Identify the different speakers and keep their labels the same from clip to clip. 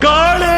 Speaker 1: காளே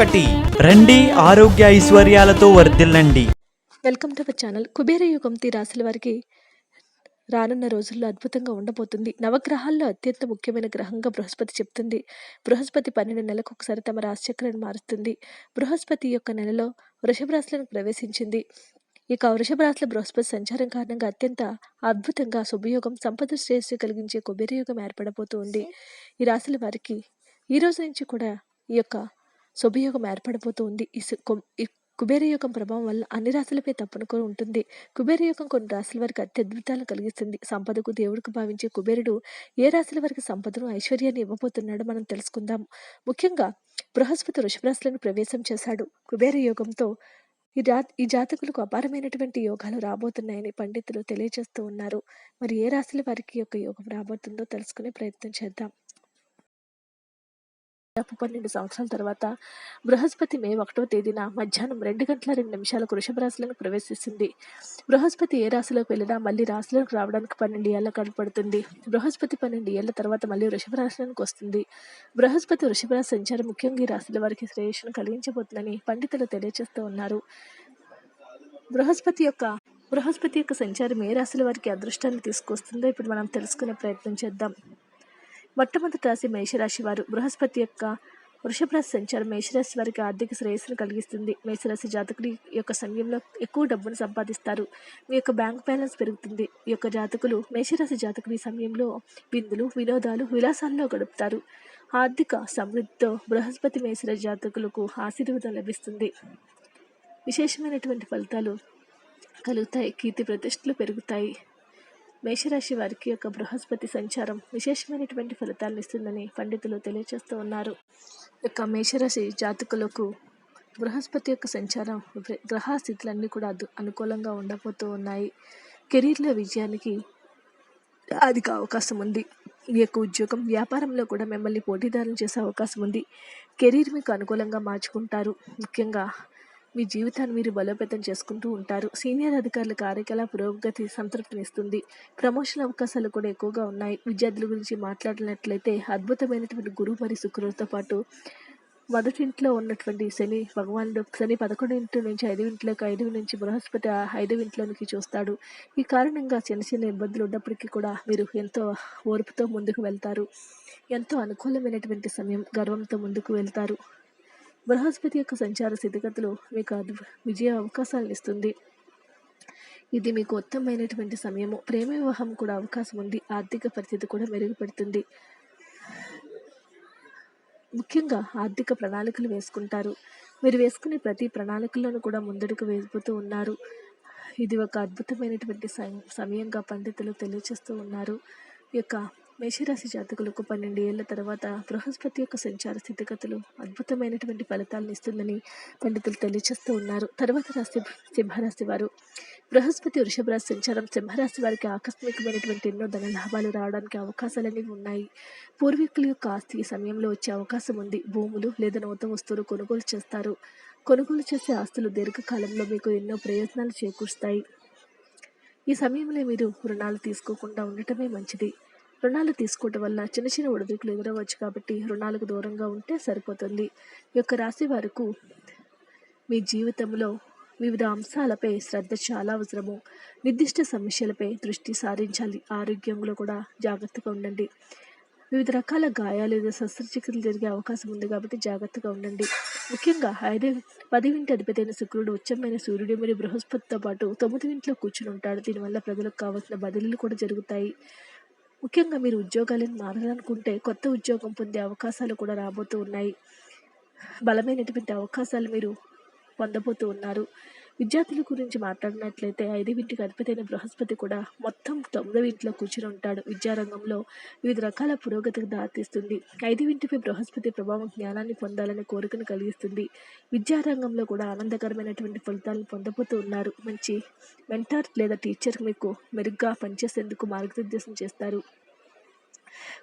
Speaker 1: ఒకటి.
Speaker 2: రండి ఆరోగ్య ఐశ్వర్యాలతో వర్ధిల్లండి.
Speaker 3: Welcome to our channel. Kubera యుగం తి రాశుల వారికి రానున్న రోజుల్లో అద్భుతంగా ఉండబోతుంది. నవగ్రహాల్లో అత్యంత ముఖ్యమైన గ్రహంగా బృహస్పతి చెప్తుంది. బృహస్పతి పన్నెండు నెలలకు ఒకసారి తమ రాశిచక్రాన్ని మారుస్తుంది. బృహస్పతి యొక్క నెలలో వృషభ రాశులను ప్రవేశించింది. ఇక వృషభ రాశుల బృహస్పతి సంచారం కారణంగా అత్యంత అద్భుతంగా శుభయోగం సంపద శ్రేయస్సు కలిగించే కుబేర యుగం ఏర్పడబోతుంది. ఈ రాశుల వారికి ఈ రోజు నుంచి కూడా ఈ యొక్క శుభయోగం ఏర్పడబోతూ ఉంది ఈ కుబేర యోగం ప్రభావం వల్ల అన్ని రాశులపై తప్పనుకొని ఉంటుంది. కుబేర యోగం కొన్ని రాశుల వారికి అత్యద్భుతాలను కలిగిస్తుంది. సంపదకు దేవుడికి భావించే కుబేరుడు ఏ రాశుల వారికి సంపదను ఐశ్వర్యాన్ని ఇవ్వబోతున్నాడో మనం తెలుసుకుందాం. ముఖ్యంగా బృహస్పతి వృషభరాశులను ప్రవేశం చేశాడు. కుబేర యోగంతో ఈ రా ఈ జాతకులకు అపారమైనటువంటి యోగాలు రాబోతున్నాయని పండితులు తెలియజేస్తూ ఉన్నారు. మరి ఏ రాశుల వారికి యొక్క యోగం రాబోతుందో తెలుసుకునే ప్రయత్నం చేద్దాం. దాదాపు పన్నెండు సంవత్సరాల తర్వాత బృహస్పతి మే ఒకటవ తేదీన మధ్యాహ్నం రెండు గంటల రెండు నిమిషాలకు వృషభ రాశిలోకి ప్రవేశిస్తుంది. బృహస్పతి ఏ రాశిలోకి వెళ్ళినా మళ్ళీ రాశిలోకి రావడానికి పన్నెండు ఏళ్ళ కనపడుతుంది బృహస్పతి పన్నెండు ఏళ్ళ తర్వాత మళ్ళీ వృషభ రాశిలోకి వస్తుంది. బృహస్పతి వృషభ రాశి సంచారం ముఖ్యంగా ఈ రాశుల వారికి శ్రేయస్సును కలిగించబోతుందని పండితులు తెలియజేస్తూ ఉన్నారు. బృహస్పతి యొక్క బృహస్పతి యొక్క సంచారం ఏ రాశుల వారికి అదృష్టాన్ని తీసుకొస్తుందో ఇప్పుడు మనం తెలుసుకునే ప్రయత్నం చేద్దాం. మొట్టమొదటి రాశి మేషరాశి వారు. బృహస్పతి యొక్క వృషభ రాశి సంచారం మేషరాశి వారికి ఆర్థిక శ్రేయస్సును కలిగిస్తుంది. మేషరాశి జాతకులు యొక్క సమయంలో ఎక్కువ డబ్బును సంపాదిస్తారు. మీ యొక్క బ్యాంక్ బ్యాలెన్స్ పెరుగుతుంది. ఈ యొక్క జాతకులు మేషరాశి జాతకులు ఈ సమయంలో విందులు వినోదాలు విలాసాల్లో గడుపుతారు. ఆర్థిక సమృద్ధితో బృహస్పతి మేషరాశి జాతకులకు ఆశీర్వాదం లభిస్తుంది. విశేషమైనటువంటి ఫలితాలు కలుగుతాయి. కీర్తి ప్రతిష్టలు పెరుగుతాయి. మేషరాశి వారికి యొక్క బృహస్పతి సంచారం విశేషమైనటువంటి ఫలితాలను ఇస్తుందని పండితులు తెలియజేస్తూ ఉన్నారు. యొక్క మేషరాశి జాతకులకు బృహస్పతి యొక్క సంచారం గ్ర- గ్రహ స్థితులన్నీ కూడా అనుకూలంగా ఉండబోతూ ఉన్నాయి. కెరీర్లో విజయానికి అధిక అవకాశం ఉంది. మీ యొక్క ఉద్యోగం వ్యాపారంలో కూడా మిమ్మల్ని పోటీదారులు చేసే అవకాశం ఉంది. కెరీర్ మీకు అనుకూలంగా మార్చుకుంటారు. ముఖ్యంగా మీ జీవితాన్ని మీరు బలోపేతం చేసుకుంటూ ఉంటారు. సీనియర్ అధికారుల కార్యకలాప పురోగతి సంతృప్తినిస్తుంది. ప్రమోషన్ అవకాశాలు కూడా ఎక్కువగా ఉన్నాయి. విద్యార్థుల గురించి మాట్లాడినట్లయితే అద్భుతమైనటువంటి గురువు మరియు శుక్రులతో పాటు మొదటింట్లో ఉన్నటువంటి శని భగవానుడు శని పదకొండు ఇంటి నుంచి ఐదు ఇంట్లోకి ఐదు నుంచి బృహస్పతి ఆ ఇంట్లోనికి చూస్తాడు. ఈ కారణంగా చిన్న చిన్న ఇబ్బందులు ఉన్నప్పటికీ కూడా మీరు ఎంతో ఓర్పుతో ముందుకు వెళ్తారు. ఎంతో అనుకూలమైనటువంటి సమయం గర్వంతో ముందుకు వెళ్తారు. బృహస్పతి యొక్క సంచార స్థితిగతులు మీకు అద్భు విజయ అవకాశాలను ఇస్తుంది. ఇది మీకు ఉత్తమమైనటువంటి సమయము. ప్రేమ వివాహం కూడా అవకాశం ఉంది. ఆర్థిక పరిస్థితి కూడా మెరుగుపడుతుంది. ముఖ్యంగా ఆర్థిక ప్రణాళికలు వేసుకుంటారు. మీరు వేసుకునే ప్రతి ప్రణాళికల్లోనూ కూడా ముందడుగు వేసిపోతూ ఉన్నారు. ఇది ఒక అద్భుతమైనటువంటి సమయంగా పండితులు తెలియచేస్తూ ఉన్నారు. ఈ యొక్క మేషరాశి జాతకులకు పన్నెండు ఏళ్ళ తర్వాత బృహస్పతి యొక్క సంచార స్థితిగతులు అద్భుతమైనటువంటి ఫలితాలను ఇస్తుందని పండితులు తెలియజేస్తూ ఉన్నారు. తర్వాత రాశి సింహరాశి వారు. బృహస్పతి వృషభ రాశి సంచారం సింహరాశి వారికి ఆకస్మికమైనటువంటి ఎన్నో ధన లాభాలు రావడానికి అవకాశాలన్నీ ఉన్నాయి. పూర్వీకుల యొక్క ఆస్తి ఈ సమయంలో వచ్చే అవకాశం ఉంది. భూములు లేదా నూతన వస్తువులు కొనుగోలు చేస్తారు. కొనుగోలు చేసే ఆస్తులు దీర్ఘకాలంలో మీకు ఎన్నో ప్రయోజనాలు చేకూరుస్తాయి. ఈ సమయంలో మీరు రుణాలు తీసుకోకుండా ఉండటమే మంచిది. రుణాలు తీసుకోవటం వల్ల చిన్న చిన్న ఒడిదుడుకులు ఎదురవచ్చు కాబట్టి రుణాలకు దూరంగా ఉంటే సరిపోతుంది. ఈ యొక్క రాశి వారికి మీ జీవితంలో వివిధ అంశాలపై శ్రద్ధ చాలా అవసరము. నిర్దిష్ట సమస్యలపై దృష్టి సారించాలి. ఆరోగ్యంలో కూడా జాగ్రత్తగా ఉండండి. వివిధ రకాల గాయాలు లేదా శస్త్రచికిత్సలు జరిగే అవకాశం ఉంది కాబట్టి జాగ్రత్తగా ఉండండి. ముఖ్యంగా ఐదు పదివింటి అధిపతైన శుక్రుడు ఉచ్చమైన సూర్యుడు మరియు బృహస్పతితో పాటు తొమ్మిది ఇంట్లో కూర్చుని ఉంటాడు. దీనివల్ల ప్రజలకు కావాల్సిన బదిలీలు కూడా జరుగుతాయి. ముఖ్యంగా మీరు ఉద్యోగాలను మారాలనుకుంటే కొత్త ఉద్యోగం పొందే అవకాశాలు కూడా రాబోతూ ఉన్నాయి. బలమైనటువంటి అవకాశాలు మీరు పొందబోతూ ఉన్నారు. విద్యార్థుల గురించి మాట్లాడినట్లయితే ఐదింటికి అధిపతైన బృహస్పతి కూడా మొత్తం తొమ్మిదవ ఇంట్లో కూర్చుని ఉంటాడు. విద్యారంగంలో వివిధ రకాల పురోగతికి దారితీస్తుంది. ఐదింటిపై బృహస్పతి ప్రభావం జ్ఞానాన్ని పొందాలనే కోరికను కలిగిస్తుంది. విద్యారంగంలో కూడా ఆనందకరమైనటువంటి ఫలితాలను పొందబోతూ ఉన్నారు. మంచి మెంటార్ లేదా టీచర్ మీకు మెరుగ్గా పనిచేసేందుకు మార్గనిర్దేశం చేస్తారు.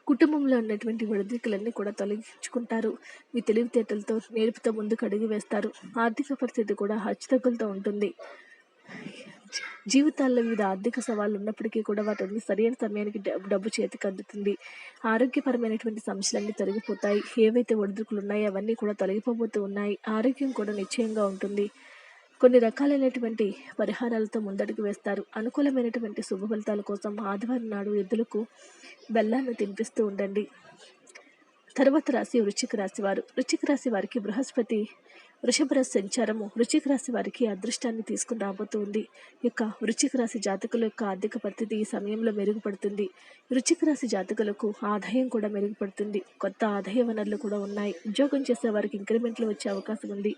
Speaker 3: కుటుంబంలో ఉన్నటువంటి ఒడిదుడుకులన్నీ కూడా తొలగించుకుంటారు. మీ తెలివితేటలతో నేర్పుతో ముందుకు అడుగు వేస్తారు. ఆర్థిక పరిస్థితి కూడా హచ్చుతగ్గులతో ఉంటుంది. జీవితాల్లో వివిధ ఆర్థిక సవాళ్ళు ఉన్నప్పటికీ కూడా వాటిని సరైన సమయానికి డబ్బు డబ్బు చేతికి అందుతుంది. ఆరోగ్యపరమైనటువంటి సమస్యలన్నీ తొలగిపోతాయి. ఏవైతే ఒడిదుడుకులు ఉన్నాయో అవన్నీ కూడా తొలగిపోబోతూ ఉన్నాయి. ఆరోగ్యం కూడా నిశ్చయంగా ఉంటుంది. కొన్ని రకాలైనటువంటి పరిహారాలతో ముందడుగు వేస్తారు. అనుకూలమైనటువంటి శుభ ఫలితాల కోసం ఆదివారం నాడు ఎద్దులకు బెల్లాన్ని తినిపిస్తూ ఉండండి. తర్వాత రాశి వృశ్చిక రాశి వారు. వృశ్చిక రాశి వారికి బృహస్పతి వృషభ రాశి సంచారము. వృశ్చిక రాశి వారికి అదృష్టాన్ని తీసుకుని రాబోతుంది ఉంది. యొక్క వృశ్చిక రాశి జాతకుల యొక్క ఆర్థిక పరిస్థితి ఈ సమయంలో మెరుగుపడుతుంది. వృశ్చిక రాశి జాతకులకు ఆదాయం కూడా మెరుగుపడుతుంది. కొత్త ఆదాయ వనరులు కూడా ఉన్నాయి. ఉద్యోగం చేసే వారికి ఇంక్రిమెంట్లు వచ్చే అవకాశం ఉంది.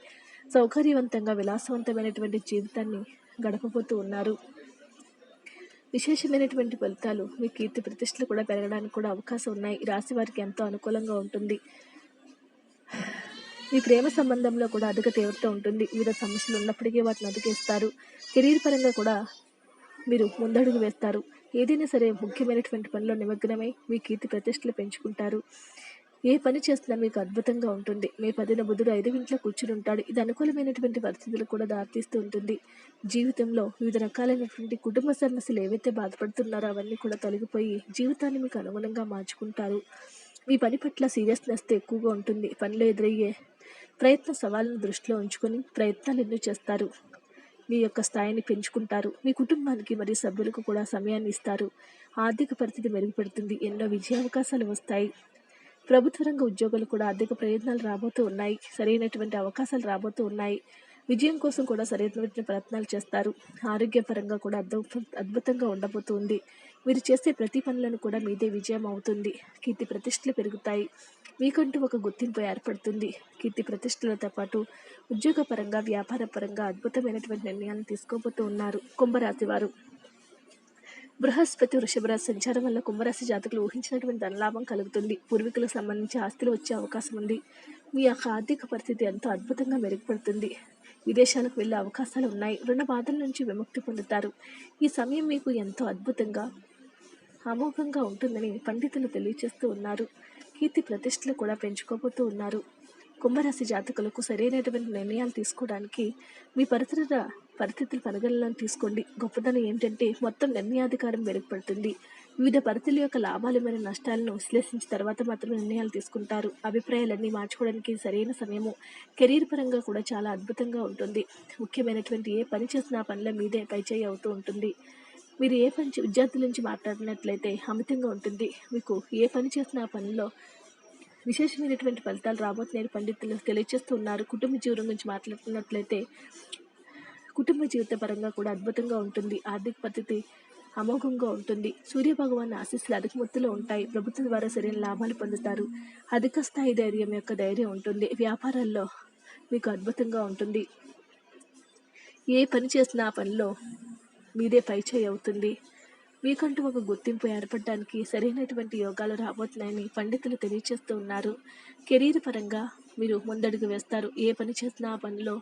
Speaker 3: సౌకర్యవంతంగా విలాసవంతమైనటువంటి జీవితాన్ని గడపబోతూ ఉన్నారు. విశేషమైనటువంటి ఫలితాలు మీ కీర్తి ప్రతిష్టలు కూడా పెరగడానికి కూడా అవకాశం ఉన్నాయి. ఈ రాశి వారికి ఎంతో అనుకూలంగా ఉంటుంది. మీ ప్రేమ సంబంధంలో కూడా అధిక తీవ్రత ఉంటుంది. వివిధ సమస్యలు ఉన్నప్పటికీ వాటిని అధికేస్తారు కెరీర్ పరంగా కూడా మీరు ముందడుగు వేస్తారు. ఏదైనా సరే ముఖ్యమైనటువంటి పనిలో నిమగ్నమై మీ కీర్తి ప్రతిష్టలు పెంచుకుంటారు. ఏ పని చేస్తున్నా మీకు అద్భుతంగా ఉంటుంది. మీ పదిన బుధుడు ఐదు ఇంట్లో కూర్చుని ఉంటాడు ఇది అనుకూలమైనటువంటి పరిస్థితులు కూడా దారితీస్తూ ఉంటుంది. జీవితంలో వివిధ రకాలైనటువంటి కుటుంబ సమస్యలు ఏవైతే బాధపడుతున్నారో అవన్నీ కూడా తొలగిపోయి జీవితాన్ని మీకు అనుగుణంగా మార్చుకుంటారు. మీ పని పట్ల సీరియస్నెస్ ఎక్కువగా ఉంటుంది. పనిలో ఎదురయ్యే ప్రయత్న సవాళ్ళను దృష్టిలో ఉంచుకొని ప్రయత్నాలు ఎన్నో చేస్తారు. మీ యొక్క స్థాయిని పెంచుకుంటారు. మీ కుటుంబానికి మరియు సభ్యులకు కూడా సమయాన్ని ఇస్తారు. ఆర్థిక పరిస్థితి మెరుగుపడుతుంది. ఎన్నో విజయావకాశాలు వస్తాయి. ప్రభుత్వ రంగ ఉద్యోగులు కూడా ఆర్థిక ప్రయోజనాలు రాబోతూ ఉన్నాయి. సరైనటువంటి అవకాశాలు రాబోతూ ఉన్నాయి. విజయం కోసం కూడా సరైనటువంటి ప్రయత్నాలు చేస్తారు. ఆరోగ్యపరంగా కూడా అద్భుత అద్భుతంగా ఉండబోతుంది. మీరు చేసే ప్రతి పనులను కూడా మీదే విజయం అవుతుంది. కీర్తి ప్రతిష్టలు పెరుగుతాయి. మీకంటూ ఒక గుర్తింపు ఏర్పడుతుంది. కీర్తి ప్రతిష్టలతో పాటు ఉద్యోగపరంగా వ్యాపార పరంగా అద్భుతమైనటువంటి నిర్ణయాలను తీసుకోబోతూ ఉన్నారు. కుంభరాశి వారు. బృహస్పతి వృషభరాశి సంచారం వల్ల కుంభరాశి జాతకులు ఊహించినటువంటి ధనలాభం కలుగుతుంది. పూర్వీకులకు సంబంధించి ఆస్తులు వచ్చే అవకాశం ఉంది. మీ యొక్క ఆర్థిక పరిస్థితి ఎంతో అద్భుతంగా మెరుగుపడుతుంది. విదేశాలకు వెళ్ళే అవకాశాలు ఉన్నాయి. రుణ బాధల నుంచి విముక్తి పొందుతారు. ఈ సమయం మీకు ఎంతో అద్భుతంగా అమోఘంగా ఉంటుందని పండితులు తెలియజేస్తూ ఉన్నారు. కీర్తి ప్రతిష్టలు కూడా పెంచుకోబోతూ ఉన్నారు. కుంభరాశి జాతకులకు సరైనటువంటి నిర్ణయాలు తీసుకోవడానికి మీ పరిసర పరిస్థితులు పరిగణలోకి తీసుకోండి. గొప్పదనం ఏంటంటే మొత్తం నిర్ణయాధికారం మెరుగుపడుతుంది వివిధ పరిస్థితుల యొక్క లాభాలు మరియు నష్టాలను విశ్లేషించిన తర్వాత మాత్రమే నిర్ణయాలు తీసుకుంటారు. అభిప్రాయాలన్నీ మార్చుకోవడానికి సరైన సమయము కెరీర్ పరంగా కూడా చాలా అద్భుతంగా ఉంటుంది. ముఖ్యమైనటువంటి ఏ పని చేసినా పనుల పనిలో మీదే పైచేయి అవుతూ ఉంటుంది. మీరు ఏ పని విద్యార్థుల నుంచి మాట్లాడినట్లయితే అమితంగా ఉంటుంది. మీకు ఏ పని చేసిన పనిలో విశేషమైనటువంటి ఫలితాలు రాబోతున్నాయి పండితులు తెలియజేస్తూ ఉన్నారు. కుటుంబ జీవనం గురించి మాట్లాడుతున్నట్లయితే కుటుంబ జీవిత పరంగా కూడా అద్భుతంగా ఉంటుంది. ఆర్థిక పద్ధతి అమోఘంగా ఉంటుంది. సూర్య భగవాన్ ఆశీస్సులు అధిక మొత్తంలో ఉంటాయి. ప్రభుత్వం ద్వారా సరైన లాభాలు పొందుతారు. అధిక స్థాయి ధైర్యం యొక్క ధైర్యం ఉంటుంది. వ్యాపారాల్లో మీకు అద్భుతంగా ఉంటుంది. ఏ పని చేసినా ఆ పనిలో మీదే పైచేయి అవుతుంది. మీకంటూ ఒక గుర్తింపు ఏర్పడడానికి సరైనటువంటి యోగాలు రాబోతున్నాయని పండితులు తెలియచేస్తూ ఉన్నారు. కెరీర్ పరంగా మీరు ముందడుగు వేస్తారు. ఏ పని చేసినా ఆ పనిలో